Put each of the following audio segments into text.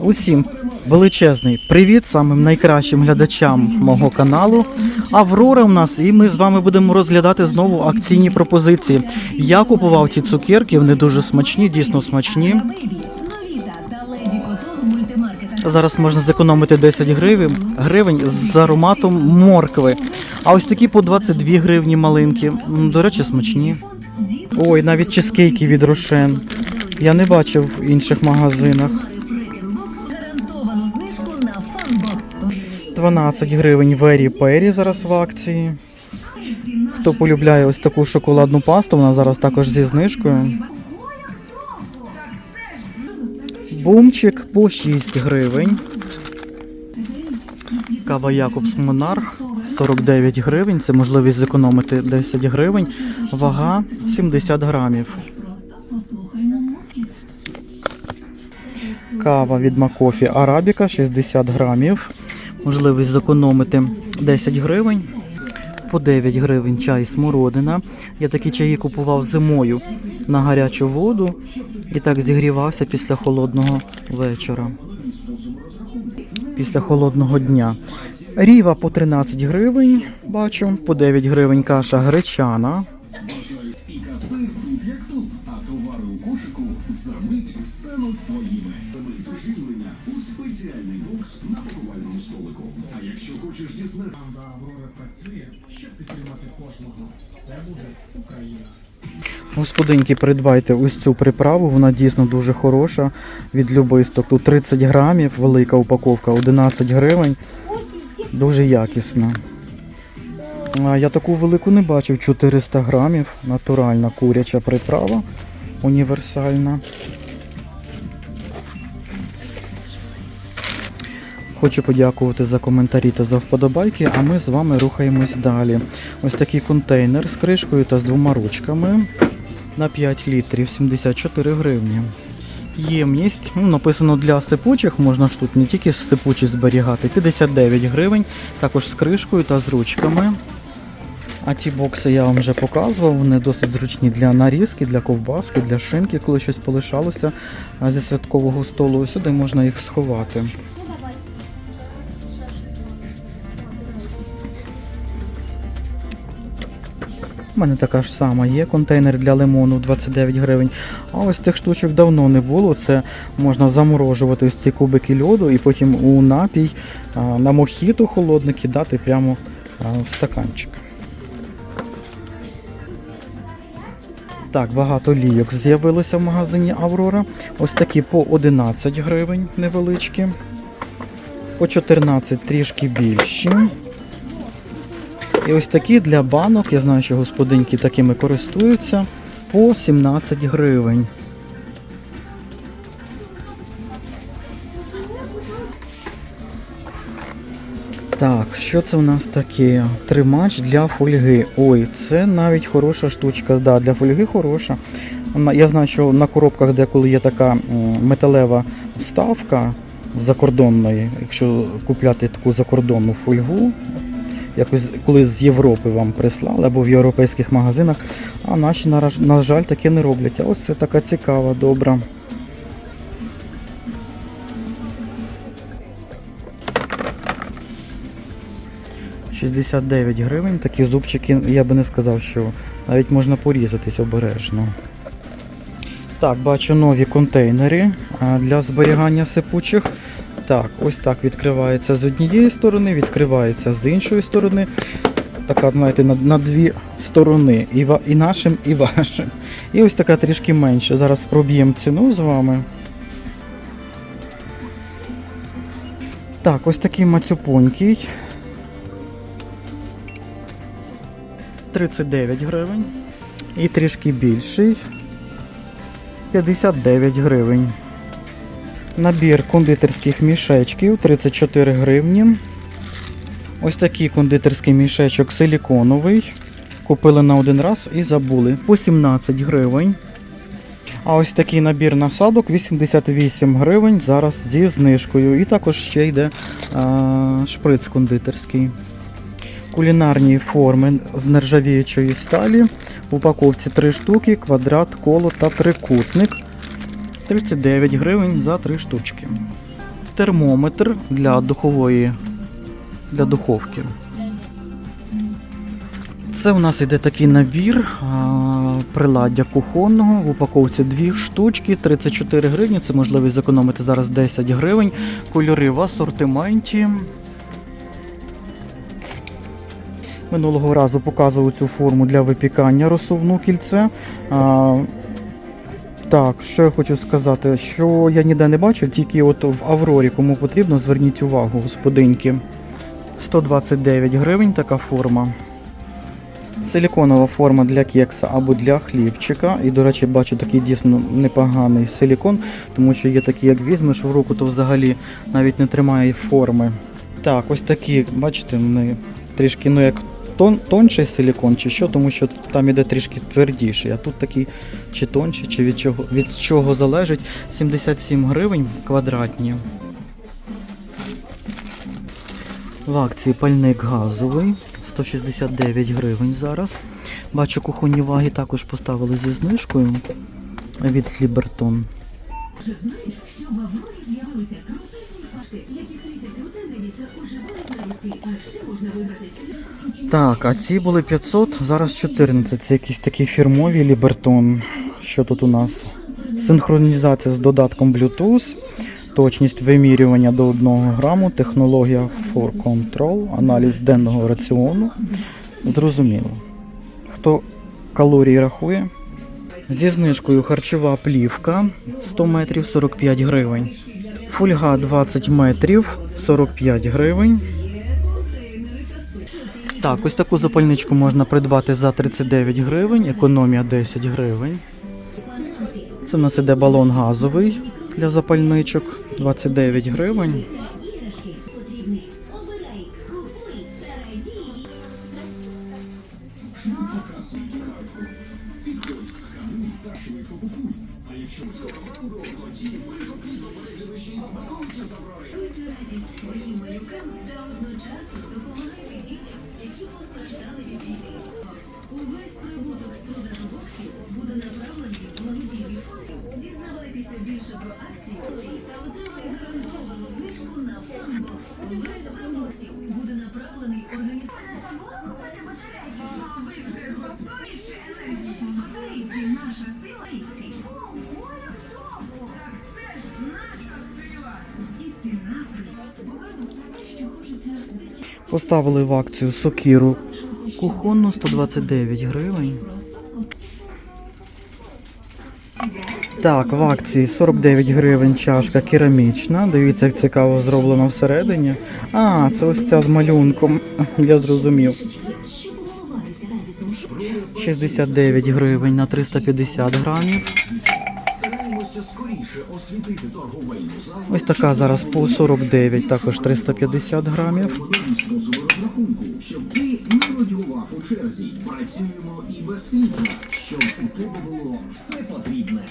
Усім величезний привіт самим найкращим глядачам мого каналу. Аврора у нас, і ми з вами будемо розглядати знову акційні пропозиції. Я купував ці цукерки, вони дуже смачні, дійсно смачні. Зараз можна зекономити 10 гривень, гривень з ароматом моркви. А ось такі по 22 гривні малинки. До речі, смачні. Ой, навіть чизкейки від Рошен. Я не бачив в інших магазинах. 12 гривень Вері Пері зараз в акції. Хто полюбляє ось таку шоколадну пасту, вона зараз також зі знижкою. Бумчик по 6 гривень. Кава Якобс Монарх 49 гривень. Це можливість зекономити 10 гривень. Вага 70 грамів. Кава від Макофі Арабіка 60 грамів. Можливість зекономити 10 гривень. По 9 гривень чай смородина. Я такі чаї купував зимою на гарячу воду і так зігрівався після холодного вечора. Після холодного дня. Ріва по 13 гривень, бачу, по 9 гривень каша гречана. Кожного. Господинки, придбайте ось цю приправу, вона дійсно дуже хороша. Від любисток. Тут 30 грамів, велика упаковка, 11 гривень. Дуже якісна. Я таку велику не бачив, 400 грамів. Натуральна куряча приправа. Універсальна. Хочу подякувати за коментарі та за вподобайки, а ми з вами рухаємось далі. Ось такий контейнер з кришкою та з двома ручками на 5 літрів 74 гривні. Ємність ну, написано для сипучих, можна ж тут не тільки сипучі зберігати, 59 гривень, також з кришкою та з ручками. А ці бокси я вам вже показував, вони досить зручні для нарізки, для ковбаски, для шинки, коли щось полишалося зі святкового столу. Сюди можна їх сховати. У мене така ж сама є контейнер для лимону 29 гривень. А ось тих штучок давно не було. Це можна заморожувати ось ці кубики льоду і потім у напій на мохіту холодне кидати прямо в стаканчик. Так, багато лійок з'явилося в магазині Аврора. Ось такі по 11 гривень невеличкі. По 14 трішки більші. І ось такі для банок, я знаю, що господинки такими користуються, по 17 гривень. Так, що це у нас таке? Тримач для фольги. Ой, це навіть хороша штучка. Да, для фольги хороша. Я знаю, що на коробках деколи є така металева вставка закордонної, якщо купляти таку закордонну фольгу, якось коли з Європи вам прислали або в європейських магазинах, а наші, на, жаль, таке не роблять. А ось це така цікава, добра. «69 гривень. Такі зубчики, я би не сказав, що навіть можна порізатись обережно. Так, бачу нові контейнери для зберігання сипучих. Так, ось так відкривається з однієї сторони, відкривається з іншої сторони. Така, знаєте, на, на дві сторони. І, ва- і нашим, і вашим. І ось така трішки менше. Зараз проб'ємо ціну з вами. Так, ось такий мацюпонький. 39 гривень. І трішки більший. 59 гривень. Набір кондитерських мішечків 34 гривні. Ось такий кондитерський мішечок силіконовий. Купили на один раз і забули. По 17 гривень. А ось такий набір насадок 88 гривень зараз зі знижкою. І також ще йде а, шприц кондитерський. Кулінарні форми з нержавіючої сталі. В упаковці 3 штуки, квадрат, коло та трикутник. 39 гривень за 3 штучки. термометр для духової для духовки. Це у нас іде такий набір а, приладдя кухонного. В упаковці дві штучки, 34 гривні. Це можливість зекономити зараз 10 гривень. Кольори в асортименті. Минулого разу показував цю форму для випікання розсувну кільце. А, так, що я хочу сказати, що я ніде не бачив, тільки от в Аврорі, кому потрібно, зверніть увагу, господинки. 129 гривень така форма. Силіконова форма для кекса або для хлібчика. І, до речі, бачу такий дійсно непоганий силікон, тому що є такі, як візьмеш в руку, то взагалі навіть не тримає форми. Так, ось такі, бачите, вони трішки ну як тон, тонший силікон, чи що, тому що там іде трішки твердіший. А тут такий чи тонший, чи від чого, від чого залежить. 77 гривень квадратні. В акції пальник газовий 169 гривень зараз. Бачу, кухонні ваги також поставили зі знижкою від Лібертон. Вже знаєш, що в Аврорі з'явилися крутезні факти, які світяться у темряві та Так, а ці були 500, зараз 14. Це якісь такі фірмові Лібертон. Що тут у нас? Синхронізація з додатком Bluetooth, точність вимірювання до 1 граму, технологія for Control, аналіз денного раціону. Зрозуміло. Хто калорії рахує? Зі знижкою харчова плівка 100 метрів 45 гривень. Фольга 20 метрів 45 гривень. Так, ось таку запальничку можна придбати за 39 гривень, економія 10 гривень. Це в нас іде балон газовий для запальничок 29 гривень. Радість своїм малюкам та одночасно допомагайте Поставили в акцію сокіру кухонну 129 гривень. Так, в акції 49 гривень чашка керамічна. Дивіться, як цікаво зроблено всередині. А, це ось ця з малюнком. Я зрозумів. 69 гривень на 350 грамів. Ось така зараз по 49, також 350 грамів. щоб ти не нудьгував у черзі. Працюємо і без світла, щоб у тебе було все потрібне.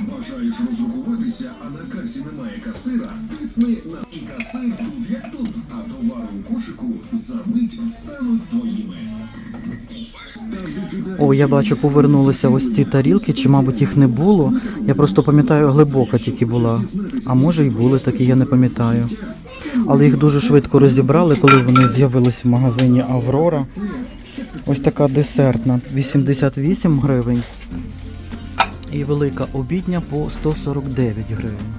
Бажаєш розрахуватися, а на касі немає касира? Тисни на і касир тут як тут, а товари у кошику за мить стануть твоїми. О, я бачу, повернулися ось ці тарілки, чи, мабуть, їх не було. Я просто пам'ятаю, глибока тільки була. А може й були такі, я не пам'ятаю. Але їх дуже швидко розібрали, коли вони з'явились в магазині Аврора. Ось така десертна 88 гривень. І велика обідня по 149 гривень.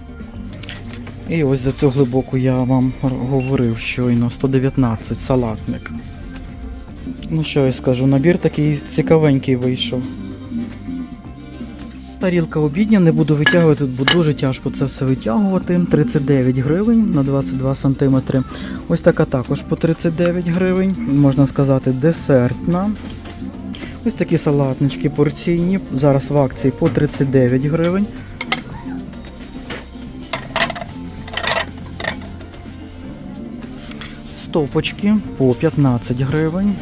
І ось за цю глибоку я вам говорив щойно 119 салатник. Ну що я скажу, набір такий цікавенький вийшов. Тарілка обідня, не буду витягувати, бо дуже тяжко це все витягувати. 39 гривень на 22 см. Ось така також по 39 гривень, можна сказати, десертна. Ось такі салатнички порційні. Зараз в акції по 39 гривень. Стопочки по 15 гривень.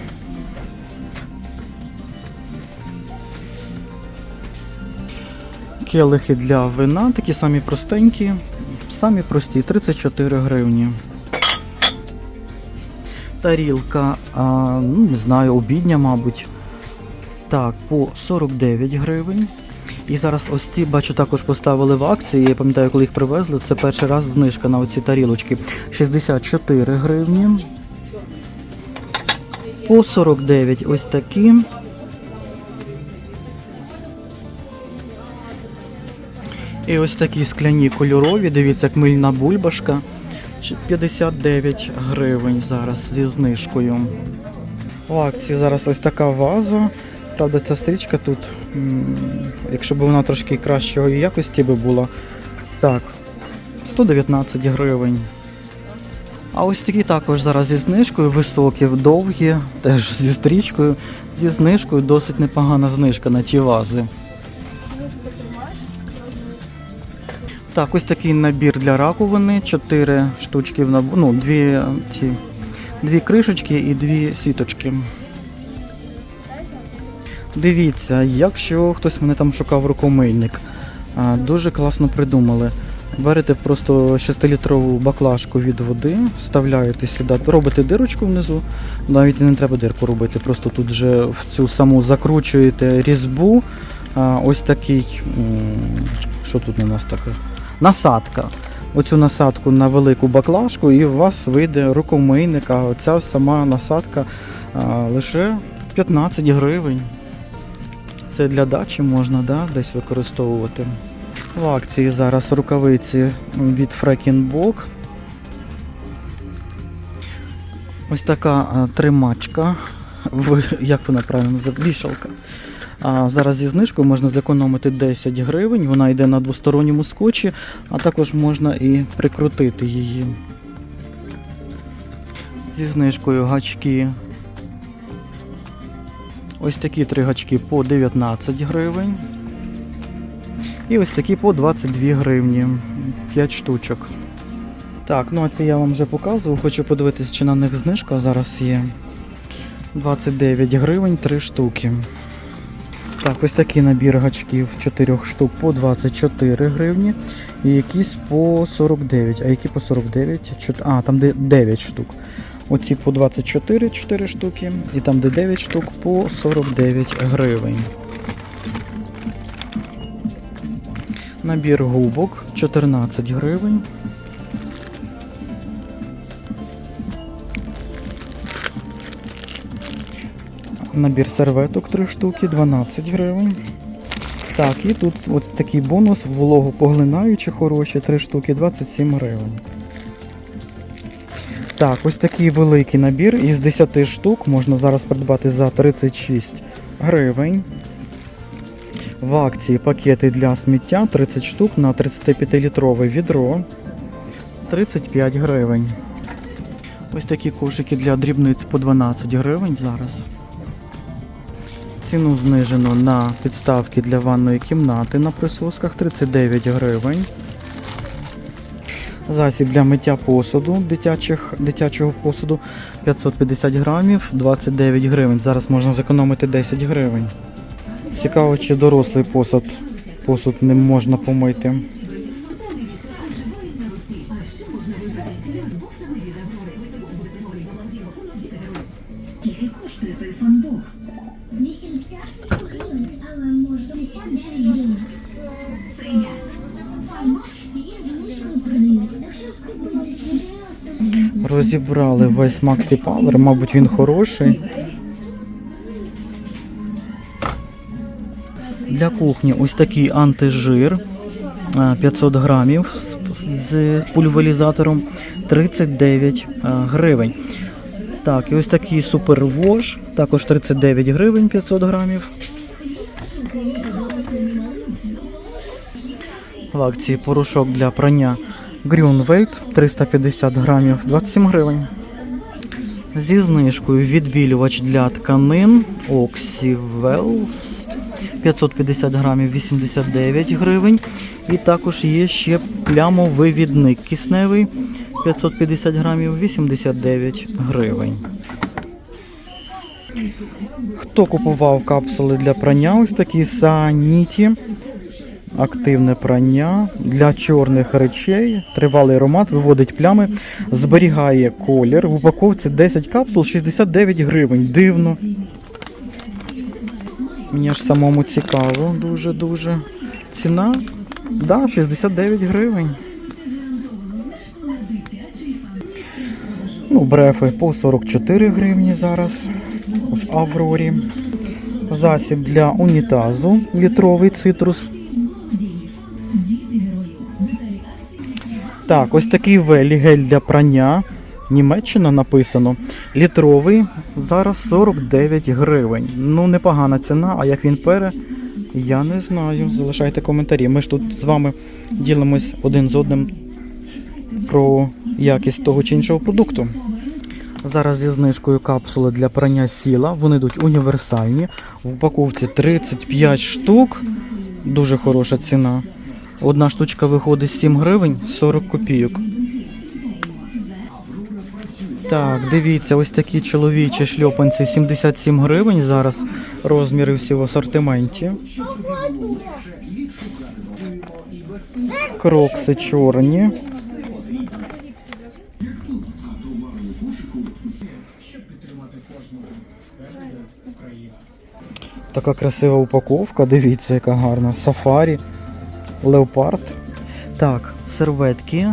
Келихи для вина, такі самі простенькі, самі прості, 34 гривні. Тарілка, а, ну, не знаю, обідня, мабуть. Так, по 49 гривень. І зараз ось ці, бачу, також поставили в акції. Я пам'ятаю, коли їх привезли. Це перший раз знижка на оці тарілочки. 64 гривні. По 49 ось такі. І ось такі скляні кольорові. Дивіться, як мильна бульбашка. 59 гривень зараз зі знижкою. В акції зараз ось така ваза. Правда, ця стрічка тут, якщо б вона трошки кращої якості би була. Так, 119 гривень. А ось такі також зараз зі знижкою, високі, довгі, теж зі стрічкою, зі знижкою, досить непогана знижка на ті вази. Так, ось такий набір для раковини, 4 штучки в наборі, ну, дві, ці, дві кришечки і дві сіточки. Дивіться, якщо хтось мене там шукав рукомийник, дуже класно придумали. Берете просто 6-літрову баклажку від води, вставляєте сюди, робите дирочку внизу, навіть не треба дирку робити, просто тут вже в цю саму закручуєте різьбу. Ось такий, що тут у нас таке? Насадка. Оцю насадку на велику баклажку, і у вас вийде рукомийник, а оця сама насадка лише 15 гривень. Це для дачі можна да, десь використовувати. В акції зараз рукавиці від Fracking Ось така а, тримачка. В, як вона правильно? Вішалка. А зараз зі знижкою можна зекономити 10 гривень. Вона йде на двосторонньому скотчі, а також можна і прикрутити її. Зі знижкою гачки. Ось такі три гачки по 19 гривень. І ось такі по 22 гривні. 5 штучок. Так, ну а ці я вам вже показував. Хочу подивитись, чи на них знижка зараз є. 29 гривень 3 штуки. Так, ось такий набір гачків 4 штук по 24 гривні. І якісь по 49. А які по 49? А, там 9 штук. Оці по 24 4 штуки. І там де 9 штук по 49 гривень. Набір губок 14 гривень. Набір серветок 3 штуки, 12 гривень. Так, і тут от такий бонус вологопоглинаючі хороші 3 штуки, 27 гривень. Так, ось такий великий набір із 10 штук можна зараз придбати за 36 гривень. В акції пакети для сміття 30 штук на 35-літрове відро 35 гривень. Ось такі кошики для дрібниць по 12 гривень зараз. Ціну знижено на підставки для ванної кімнати на присосках 39 гривень. Засіб для миття посуду дитячих, дитячого посуду 550 грамів 29 гривень. Зараз можна зекономити 10 гривень. Цікаво, чи дорослий посуд, посуд не можна помити. Розібрали весь Maxi Power, мабуть, він хороший. Для кухні ось такий антижир 500 грамів з- пульверізатором 39 гривень. Так, і ось такий супервош, також 39 гривень 500 грамів. В акції порошок для прання Grünwald 350 грамів 27 гривень. Зі знижкою відбілювач для тканин Oxywells 550 грамів 89 гривень. І також є ще плямовивідник кисневий 550 грамів 89 гривень. Хто купував капсули для прання? Ось такі саніті. Активне прання для чорних речей, тривалий аромат, виводить плями, зберігає колір. В упаковці 10 капсул 69 гривень. Дивно. Мені ж самому цікаво, дуже-дуже. Ціна? Да, 69 гривень. Ну, брефи по 44 гривні зараз в Аврорі. Засіб для унітазу літровий цитрус. Так, ось такий велі гель для прання. Німеччина написано. Літровий. Зараз 49 гривень. Ну, непогана ціна, а як він пере, я не знаю. Залишайте коментарі. Ми ж тут з вами ділимось один з одним про якість того чи іншого продукту. Зараз зі знижкою капсули для прання сіла. Вони йдуть універсальні. В упаковці 35 штук. Дуже хороша ціна. Одна штучка виходить 7 гривень 40 копійок. Так, дивіться, ось такі чоловічі шльопанці 77 гривень зараз. Розміри всі в асортименті. Крокси чорні. Така красива упаковка, дивіться, яка гарна. Сафарі, леопард. Так, серветки.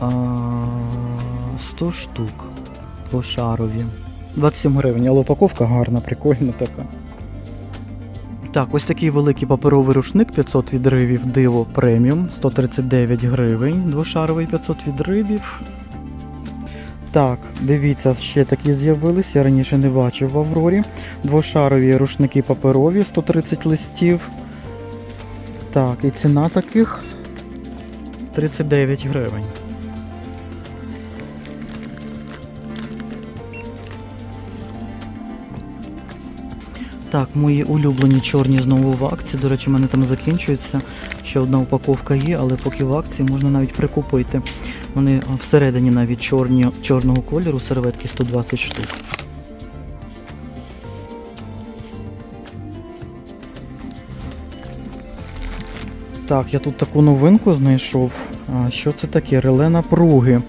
А, 100 штук пошарові. 27 гривень, але упаковка гарна, прикольна така. Так, ось такий великий паперовий рушник 500 відривів диво преміум 139 гривень. Двошаровий 500 відривів. Так, дивіться, ще такі з'явилися. Я раніше не бачив в Аврорі. Двошарові рушники паперові 130 листів. Так, і ціна таких 39 гривень. Так, мої улюблені чорні знову в акції. До речі, в мене там закінчується. Ще одна упаковка є, але поки в акції можна навіть прикупити. Вони всередині навіть чорні, чорного кольору, серветки 120 штук. Так, я тут таку новинку знайшов. Що це таке? Реле напруги.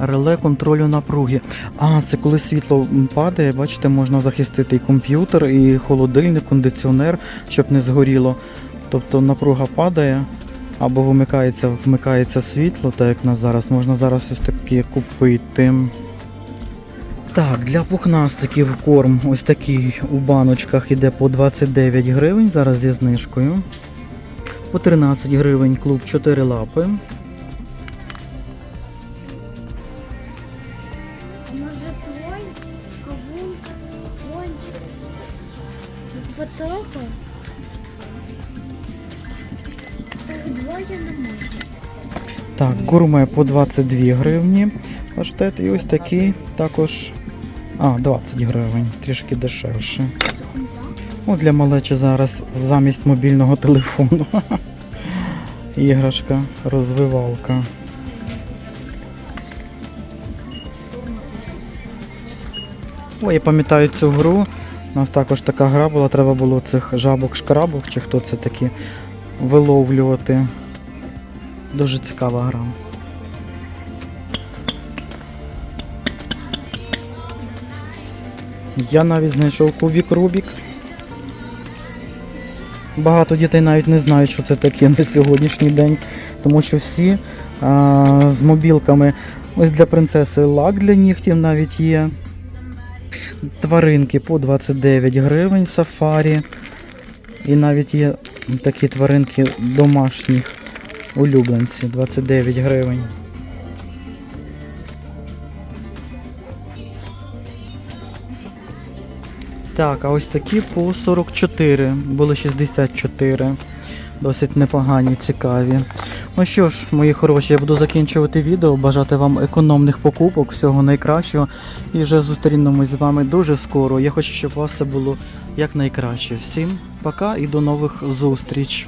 Реле контролю напруги. А, це коли світло падає, бачите, можна захистити і комп'ютер, і холодильник, кондиціонер, щоб не згоріло. Тобто напруга падає або вимикається, вмикається світло, так як нас зараз, можна зараз ось таке купити. Так, для пухнастиків корм ось такий у баночках іде по 29 гривень, зараз зі знижкою. По 13 гривень клуб 4 лапи. Може твой, кавун, двоє не може. Так, гурме по 22 гривні. Паштет і ось такий також. А, 20 гривень, трішки дешевше. Ну, для малечі зараз замість мобільного телефону. Іграшка, розвивалка. Ой, я пам'ятаю цю гру. У нас також така гра була, треба було цих жабок-шкрабок, чи хто це такі, виловлювати. Дуже цікава гра. Я навіть знайшов кубік Рубік. Багато дітей навіть не знають, що це таке на сьогоднішній день, тому що всі а, з мобілками. Ось для принцеси лак для нігтів навіть є. Тваринки по 29 гривень сафарі. І навіть є такі тваринки домашніх улюбленці 29 гривень. Так, а ось такі по 44, були 64. Досить непогані, цікаві. Ну що ж, мої хороші, я буду закінчувати відео. Бажати вам економних покупок, всього найкращого. І вже зустрінемось з вами дуже скоро. Я хочу, щоб у вас це було якнайкраще. Всім пока і до нових зустріч.